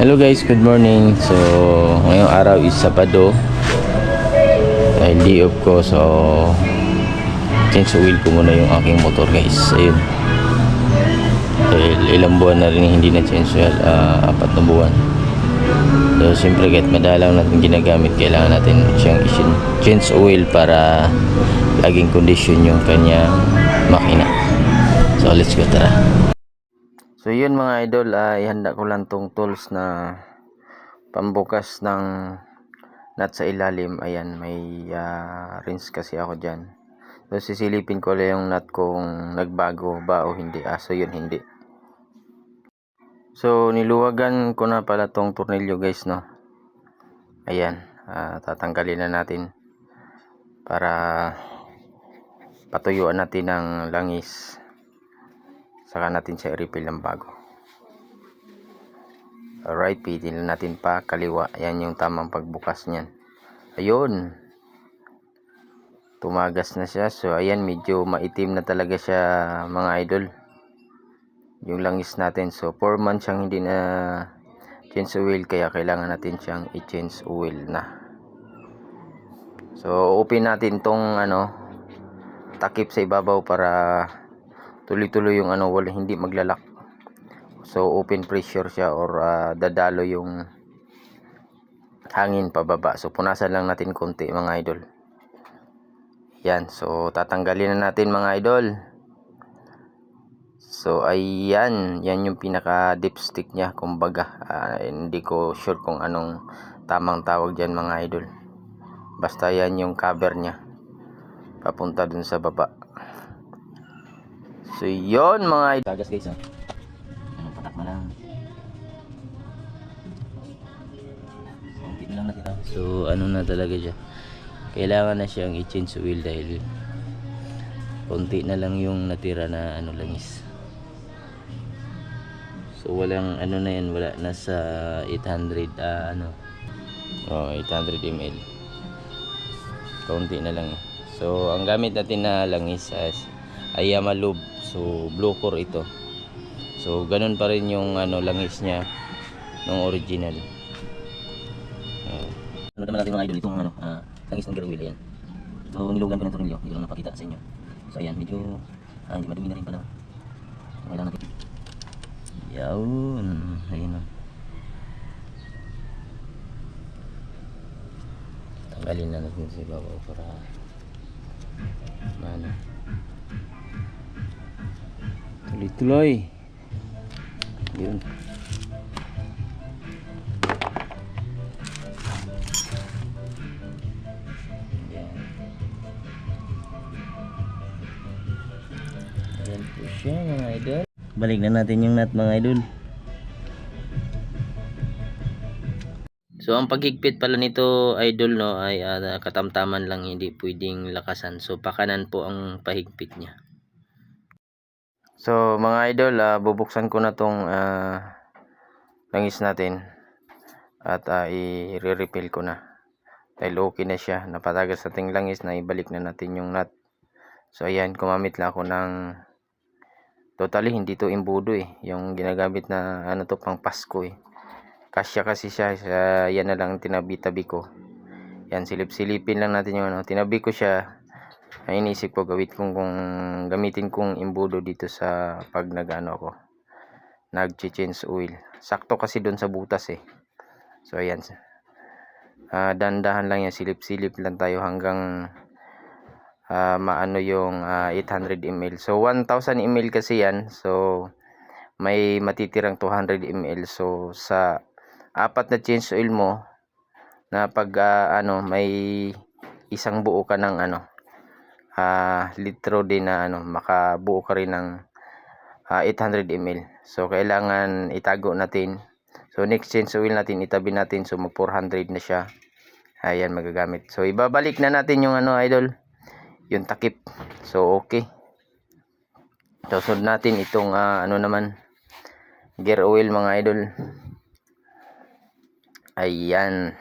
Hello guys, good morning. So, ngayong araw is Sabado. Dahil day off ko, so change oil ko muna yung aking motor guys. Ayun. Dahil ilang buwan na rin hindi na change oil, ah, apat na buwan. So, siyempre kahit madalang natin ginagamit, kailangan natin siyang change oil para laging condition yung kanyang makina. So, let's go, tara. So yun mga idol, ay ihanda ko lang tong tools na pambukas ng nut sa ilalim. Ayan, may uh, rinse kasi ako dyan. So sisilipin ko lang yung nut kung nagbago ba o hindi. Ah, so yun, hindi. So niluwagan ko na pala tong tornilyo guys, no. Ayan, ah, tatanggalin na natin para patuyuan natin ng langis saka natin siya i-refill ng bago. Alright pitin natin pa. Kaliwa yan yung tamang pagbukas niyan. Ayun. Tumagas na siya. So ayan medyo maitim na talaga siya mga idol. Yung langis natin. So 4 months siyang hindi na change oil kaya kailangan natin siyang i-change oil na. So open natin tong ano takip sa ibabaw para tuloy-tuloy yung ano wala hindi maglalak. So open pressure siya or ah, dadalo yung hangin pababa. So punasan lang natin konti mga idol. Yan so tatanggalin na natin mga idol. So ayan yan yung pinaka dipstick niya kumbaga. Ah, hindi ko sure kung anong tamang tawag dyan mga idol. Basta yan yung cover niya papunta dun sa baba So, yun mga. Tagas guys, ha. Ano, patak na lang. Konti na lang natira. So, ano na talaga siya. Kailangan na siyang i-change oil dahil konti na lang yung natira na ano langis. So, walang ano na yan. Wala. Nasa 800, ah, ano. Oh, 800 ml. Kaunti na lang. eh. So, ang gamit natin na langis is Ayama Lube. So, blue core ito. So, ganun pa rin yung ano, langis niya nung original. Ano naman natin mga idol itong ano, ah, langis ng wheel yan. So, nilugan ko ng tornilyo. Hindi ko lang napakita sa inyo. So, ayan, medyo ah, hindi madumi na rin pala. So, kailangan natin. Yun. Ayun o. Tanggalin na natin si Babaw para Tuloy-tuloy. Yun. Yan. Yan po siya mga idol. Balik na natin yung nut mga idol. So ang paghigpit pala nito idol no ay ah, katamtaman lang hindi pwedeng lakasan. So pakanan po ang pahigpit niya. So mga idol, ah, bubuksan ko na tong ah, langis natin at ah, i-refill ko na. Dahil okay na siya, napatagas nating langis na ibalik na natin yung nut. So ayan, kumamit lang ako ng totally hindi to imbudo eh. Yung ginagamit na ano to pang Pasko eh. Kasya kasi siya, sa yan na lang tinabi-tabi ko. Yan, silip-silipin lang natin yung ano. Tinabi ko siya, ay inisip ko gawit kong kung gamitin kong imbudo dito sa pag nagano ko nag-change oil. Sakto kasi doon sa butas eh. So ayan. Ah, dandahan lang yan. Silip-silip lang tayo hanggang ah, maano yung ah, 800 ml so 1000 ml kasi yan. So may matitirang 200 ml so sa apat na change oil mo na pag ah, ano may isang buo ka ng ano ah litro din na ano makabuo ka rin ng ah, 800 ml so kailangan itago natin. So next change oil natin itabi natin. So mag 400 na siya. Ayan magagamit. So ibabalik na natin yung ano idol yung takip. So okay. So sunod natin itong ah, ano naman gear oil mga idol. Ayan.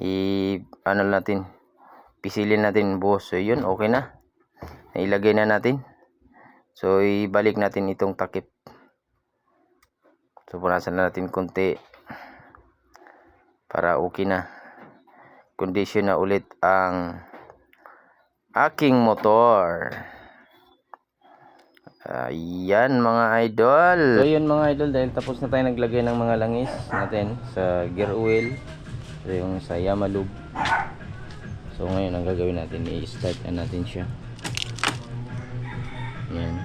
I ano natin pisilin natin buhos. So, yun, okay na. Nailagay na natin. So, ibalik natin itong takip. So punasan na natin konti para okay na. Condition na ulit ang aking motor. Ayan mga idol. So yun mga idol dahil tapos na tayo naglagay ng mga langis natin sa gear oil. So yung sa Yamalube. So ngayon ang gagawin natin i-start na natin siya. Ayan.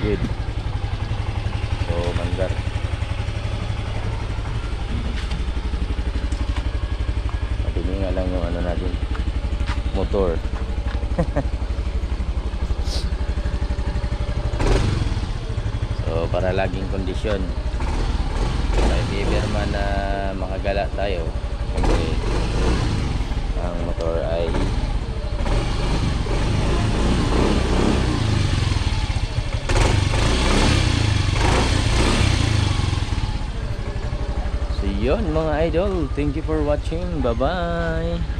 Good. So mandar. Madumi nga lang yung ano natin. Motor. So para laging kondisyon. Kahit ever na makagala tayo, siyempre ang motor ay So yun mga idol, thank you for watching. Bye bye.